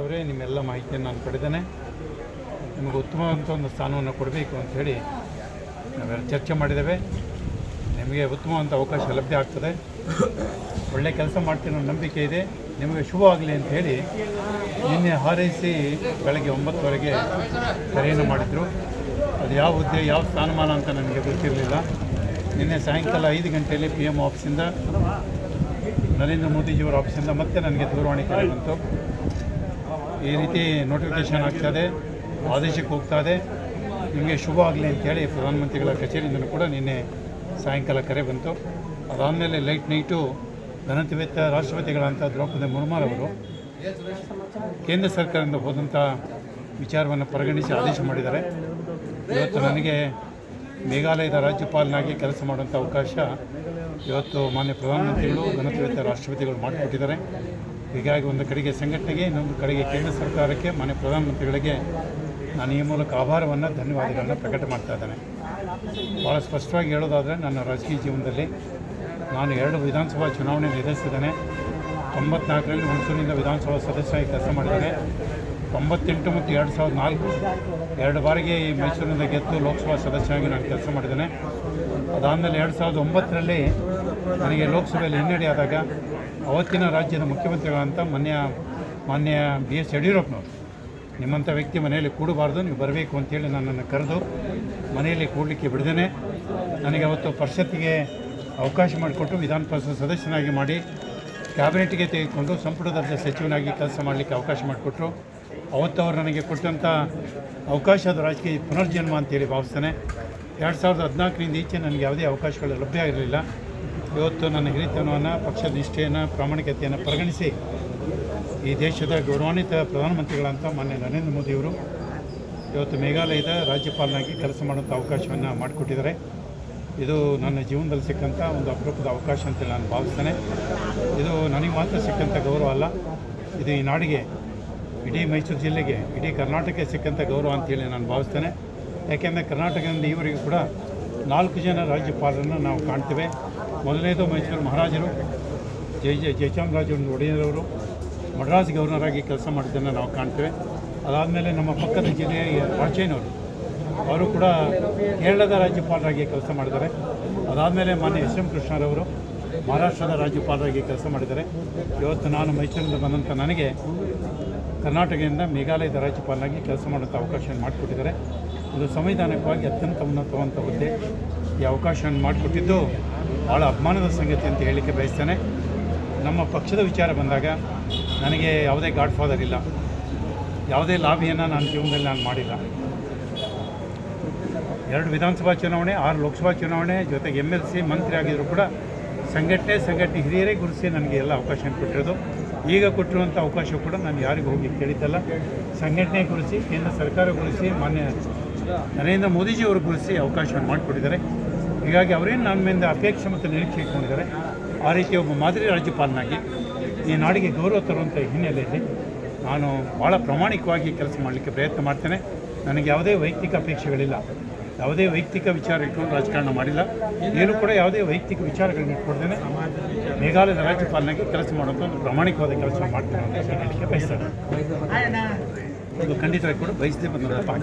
ಅವರೇ ನಿಮ್ಮೆಲ್ಲ ಮಾಹಿತಿಯನ್ನು ನಾನು ಪಡೆದೇನೆ. ನಿಮಗೆ ಉತ್ತಮವಾದಂಥ ಒಂದು ಸ್ಥಾನವನ್ನು ಕೊಡಬೇಕು ಅಂಥೇಳಿ ನಾವೆಲ್ಲ ಚರ್ಚೆ ಮಾಡಿದ್ದೇವೆ. ನಿಮಗೆ ಉತ್ತಮವಾದಂಥ ಅವಕಾಶ ಲಭ್ಯ ಆಗ್ತದೆ. ಒಳ್ಳೆ ಕೆಲಸ ಮಾಡ್ತೀನಿ ನಂಬಿಕೆ ಇದೆ. ನಿಮಗೆ ಶುಭ ಆಗಲಿ ಅಂತ ಹೇಳಿ ನಿನ್ನೆ ಹಾರೈಸಿ ಬೆಳಗ್ಗೆ ಒಂಬತ್ತುವರೆಗೆ ಕರೆಯನ್ನು ಮಾಡಿದರು. ಅದು ಯಾವ ಹುದ್ದೆ, ಯಾವ ಸ್ಥಾನಮಾನ ಅಂತ ನನಗೆ ಗೊತ್ತಿರಲಿಲ್ಲ. ನಿನ್ನೆ ಸಾಯಂಕಾಲ ಐದು ಗಂಟೆಯಲ್ಲಿ ಪಿ ಎಂ ಆಫೀಸಿಂದ ನರೇಂದ್ರ ಮೋದಿಜಿಯವರ ಆಫೀಸಿಂದ ಮತ್ತೆ ನನಗೆ ದೂರವಾಣಿ ಕರೆ ಬಂತು. ಈ ರೀತಿ ನೋಟಿಫಿಕೇಷನ್ ಆಗ್ತದೆ ಆದೇಶಕ್ಕೆ ಹೋಗ್ತಾ ಇದೆ. ನಿಮಗೆ ಶುಭ ಆಗಲಿ ಅಂತೇಳಿ ಪ್ರಧಾನಮಂತ್ರಿಗಳ ಕಚೇರಿಯಿಂದಲೂ ಕೂಡ ನಿನ್ನೆ ಸಾಯಂಕಾಲ ಕರೆ ಬಂತು. ಅದಾದಮೇಲೆ ಲೈಟ್ ನೈಟು ಘನತೆವೆತ್ತ ರಾಷ್ಟ್ರಪತಿಗಳಂತ ದ್ರೌಪದಿ ಮುರ್ಮುರವರು ಕೇಂದ್ರ ಸರ್ಕಾರದಿಂದ ಹೋದಂಥ ವಿಚಾರವನ್ನು ಪರಿಗಣಿಸಿ ಆದೇಶ ಮಾಡಿದ್ದಾರೆ. ಇವತ್ತು ನನಗೆ ಮೇಘಾಲಯದ ರಾಜ್ಯಪಾಲನಾಗಿ ಕೆಲಸ ಮಾಡುವಂಥ ಅವಕಾಶ ಇವತ್ತು ಮಾನ್ಯ ಪ್ರಧಾನಮಂತ್ರಿಗಳು, ಘನತೆವೆತ್ತ ರಾಷ್ಟ್ರಪತಿಗಳು ಮಾಡಿಕೊಟ್ಟಿದ್ದಾರೆ. ಹೀಗಾಗಿ ಒಂದು ಕಡೆಗೆ ಸಂಘಟನೆಗೆ, ಇನ್ನೊಂದು ಕಡೆಗೆ ಕೇಂದ್ರ ಸರ್ಕಾರಕ್ಕೆ, ಮಾನ್ಯ ಪ್ರಧಾನಮಂತ್ರಿಗಳಿಗೆ ನಾನು ಈ ಮೂಲಕ ಆಭಾರವನ್ನು ಧನ್ಯವಾದಗಳನ್ನು ಪ್ರಕಟ ಮಾಡ್ತಾ ಇದ್ದೇನೆ. ಭಾಳ ಸ್ಪಷ್ಟವಾಗಿ ಹೇಳೋದಾದರೆ, ನನ್ನ ರಾಜಕೀಯ ಜೀವನದಲ್ಲಿ ನಾನು ಎರಡು ವಿಧಾನಸಭಾ ಚುನಾವಣೆ ಎದುರಿಸಿದ್ದೇನೆ. ತೊಂಬತ್ನಾಲ್ಕರಲ್ಲಿ ಹುಣಸೂರಿನಿಂದ ವಿಧಾನಸಭಾ ಸದಸ್ಯರಾಗಿ ಕೆಲಸ ಮಾಡಿದ್ದೇನೆ ತೊಂಬತ್ತೆಂಟು ಮತ್ತು ಎರಡು ಸಾವಿರದ ನಾಲ್ಕು. ಎರಡು ಬಾರಿಗೆ ಈ ಮೈಸೂರಿನಿಂದ ಗೆದ್ದು ಲೋಕಸಭಾ ಸದಸ್ಯನಾಗಿ ನಾನು ಕೆಲಸ ಮಾಡಿದ್ದೇನೆ. ಅದಾದಮೇಲೆ ಎರಡು ಸಾವಿರದ ಒಂಬತ್ತರಲ್ಲಿ ನನಗೆ ಲೋಕಸಭೆಯಲ್ಲಿ ಹಿನ್ನಡೆ ಆದಾಗ ಅವತ್ತಿನ ರಾಜ್ಯದ ಮುಖ್ಯಮಂತ್ರಿಗಳಂತ ಮಾನ್ಯ ಮಾನ್ಯ ಬಿ ಎಸ್ ಯಡಿಯೂರಪ್ಪನವರು ನಿಮ್ಮಂಥ ವ್ಯಕ್ತಿ ಮನೆಯಲ್ಲಿ ಕೂಡಬಾರ್ದು, ನೀವು ಬರಬೇಕು ಅಂತೇಳಿ ನನ್ನನ್ನು ಕರೆದು ಮನೆಯಲ್ಲಿ ಕೂಡಲಿಕ್ಕೆ ಬಿಡದೇನೆ. ನನಗೆ ಅವತ್ತು ಪರಿಷತ್ತಿಗೆ ಅವಕಾಶ ಮಾಡಿಕೊಟ್ಟು ವಿಧಾನ ಪರಿಷತ್ ಸದಸ್ಯನಾಗಿ ಮಾಡಿ, ಕ್ಯಾಬಿನೆಟ್ಗೆ ತೆಗೆದುಕೊಂಡು ಸಂಪುಟ ದರ್ಜೆ ಸಚಿವನಾಗಿ ಕೆಲಸ ಮಾಡಲಿಕ್ಕೆ ಅವಕಾಶ ಮಾಡಿಕೊಟ್ರು. ಅವತ್ತು ಅವರು ನನಗೆ ಕೊಟ್ಟಂಥ ಅವಕಾಶ ಅದು ರಾಜಕೀಯ ಪುನರ್ಜನ್ಮ ಅಂತೇಳಿ ಭಾವಿಸ್ತೇನೆ. ಎರಡು ಸಾವಿರದ ಹದಿನಾಲ್ಕರಿಂದ ಈಚೆ ನನಗೆ ಯಾವುದೇ ಅವಕಾಶಗಳು ಲಭ್ಯ ಆಗಿರಲಿಲ್ಲ. ಇವತ್ತು ನನ್ನ ಹಿರಿತನವನ್ನು ಪಕ್ಷದ ನಿಷ್ಠೆಯನ್ನು, ಪ್ರಾಮಾಣಿಕತೆಯನ್ನು ಪರಿಗಣಿಸಿ ಈ ದೇಶದ ಗೌರವಾನ್ವಿತ ಪ್ರಧಾನಮಂತ್ರಿಗಳಂತ ಮಾನ್ಯ ನರೇಂದ್ರ ಮೋದಿಯವರು ಇವತ್ತು ಮೇಘಾಲಯದ ರಾಜ್ಯಪಾಲನಾಗಿ ಕೆಲಸ ಮಾಡುವಂಥ ಅವಕಾಶವನ್ನು ಮಾಡಿಕೊಟ್ಟಿದ್ದಾರೆ. ಇದು ನನ್ನ ಜೀವನದಲ್ಲಿ ಸಿಕ್ಕಂಥ ಒಂದು ಅಪರೂಪದ ಅವಕಾಶ ಅಂತೇಳಿ ನಾನು ಭಾವಿಸ್ತೇನೆ. ಇದು ನನಗೆ ಮಾತ್ರ ಸಿಕ್ಕಂಥ ಗೌರವ ಅಲ್ಲ. ಇದು ಈ ನಾಡಿಗೆ ಇಡೀ ಮೈಸೂರು ಜಿಲ್ಲೆಗೆ, ಇಡೀ ಕರ್ನಾಟಕಕ್ಕೆ ಸಿಕ್ಕಂಥ ಗೌರವ ಅಂತೇಳಿ ನಾನು ಭಾವಿಸ್ತೇನೆ. ಯಾಕೆಂದರೆ ಕರ್ನಾಟಕದಿಂದ ಈವರೆಗೂ ಕೂಡ ನಾಲ್ಕು ಜನ ರಾಜ್ಯಪಾಲರನ್ನು ನಾವು ಕಾಣ್ತೇವೆ. ಮೊದಲನೇದು ಮೈಸೂರು ಮಹಾರಾಜರು, ಜೈ ಜಯ ಜಯಚಾಮರಾಜ ಒಡೆಯರವರು ಮಡ್ರಾಸ್ ಗವರ್ನರ್ ಆಗಿ ಕೆಲಸ ಮಾಡಿದ್ದನ್ನು ನಾವು ಕಾಣ್ತೇವೆ. ಅದಾದಮೇಲೆ ನಮ್ಮ ಪಕ್ಕದ ಜಿಲ್ಲೆಯ ರಾಜೇನವರು, ಅವರು ಕೂಡ ಕೇರಳದ ರಾಜ್ಯಪಾಲರಾಗಿ ಕೆಲಸ ಮಾಡಿದ್ದಾರೆ. ಅದಾದಮೇಲೆ ಮಾನ್ಯ ಎಸ್ ಎಂ ಕೃಷ್ಣರವರು ಮಹಾರಾಷ್ಟ್ರದ ರಾಜ್ಯಪಾಲರಾಗಿ ಕೆಲಸ ಮಾಡಿದ್ದಾರೆ. ಇವತ್ತು ನಾನು ಮೈಸೂರಿಂದ ಬಂದಂಥ ನನಗೆ ಕರ್ನಾಟಕದಿಂದ ಮೇಘಾಲಯದ ರಾಜ್ಯಪಾಲನಾಗಿ ಕೆಲಸ ಮಾಡುವಂಥ ಅವಕಾಶವನ್ನು ಮಾಡಿಕೊಟ್ಟಿದ್ದಾರೆ. ಇದು ಸಂವಿಧಾನಿಕವಾಗಿ ಅತ್ಯಂತ ಉನ್ನತವಂಥ ಹುದ್ದೆ. ಈ ಅವಕಾಶವನ್ನು ಮಾಡಿಕೊಟ್ಟಿದ್ದು ಭಾಳ ಅಭಿಮಾನದ ಸಂಗತಿ ಅಂತ ಹೇಳಲಿಕ್ಕೆ ಬಯಸ್ತೇನೆ. ನಮ್ಮ ಪಕ್ಷದ ವಿಚಾರ ಬಂದಾಗ ನನಗೆ ಯಾವುದೇ ಗಾಡ್ ಫಾದರ್ ಇಲ್ಲ. ಯಾವುದೇ ಲಾಭಿಯನ್ನು ನಾನು ಜೀವನದಲ್ಲಿ ನಾನು ಮಾಡಿಲ್ಲ. ಎರಡು ವಿಧಾನಸಭಾ ಚುನಾವಣೆ, ಆರು ಲೋಕಸಭಾ ಚುನಾವಣೆ, ಜೊತೆಗೆ ಎಂ ಎಲ್ ಸಿ ಮಂತ್ರಿ ಆಗಿದ್ದರೂ ಕೂಡ ಸಂಘಟನೆ ಸಂಘಟನೆ ಹಿರಿಯರೇ ಗುರುಸಿ ನನಗೆ ಎಲ್ಲ ಅವಕಾಶ ಕೊಟ್ಟಿರೋದು. ಈಗ ಕೊಟ್ಟಿರುವಂಥ ಅವಕಾಶ ಕೂಡ ನಾನು ಯಾರಿಗೂ ಹೋಗಿ ಕೇಳಿದ್ದಲ್ಲ. ಸಂಘಟನೆ ಕುರಿಸಿ ಕೇಂದ್ರ ಸರ್ಕಾರ ಕುರಿಸಿ ಮಾನ್ಯ ನರೇಂದ್ರ ಮೋದಿಜಿಯವರು ಕುರಿಸಿ ಅವಕಾಶವನ್ನು ಮಾಡಿಕೊಟ್ಟಿದ್ದಾರೆ. ಹೀಗಾಗಿ ಅವರೇನು ನನ್ನ ಮೇಲೆ ಅಪೇಕ್ಷೆ ಮತ್ತು ನಿರೀಕ್ಷೆ ಇಟ್ಕೊಂಡಿದ್ದಾರೆ, ಆ ರೀತಿ ಒಬ್ಬ ಮಾದರಿ ರಾಜ್ಯಪಾಲನಾಗಿ ಈ ನಾಡಿಗೆ ಗೌರವ ತರುವಂಥ ಹಿನ್ನೆಲೆಯಲ್ಲಿ ನಾನು ಭಾಳ ಪ್ರಾಮಾಣಿಕವಾಗಿ ಕೆಲಸ ಮಾಡಲಿಕ್ಕೆ ಪ್ರಯತ್ನ ಮಾಡ್ತೇನೆ. ನನಗೆ ಯಾವುದೇ ವೈಯಕ್ತಿಕ ಅಪೇಕ್ಷೆಗಳಿಲ್ಲ. ಯಾವುದೇ ವೈಯಕ್ತಿಕ ವಿಚಾರ ಇಟ್ಕೊಂಡು ರಾಜಕಾರಣ ಮಾಡಿಲ್ಲ. ಏನು ಕೂಡ ಯಾವುದೇ ವೈಯಕ್ತಿಕ ವಿಚಾರಗಳನ್ನ ಇಟ್ಕೊಡ್ತೇನೆ ಮೇಘಾಲಯದ ರಾಜ್ಯಪಾಲನಾಗಿ ಕೆಲಸ ಮಾಡೋದು ಒಂದು ಪ್ರಾಮಾಣಿಕವಾದ ಕೆಲಸ ಮಾಡ್ತೇನೆ ಅಂತ ಹೇಳಲಿಕ್ಕೆ ಬಯಸ್ತಾರೆ. ಇದು ಖಂಡಿತವಾಗಿ ಕೂಡ ಬಯಸದೆ ಬಂದಂಥ ಪಾಠ.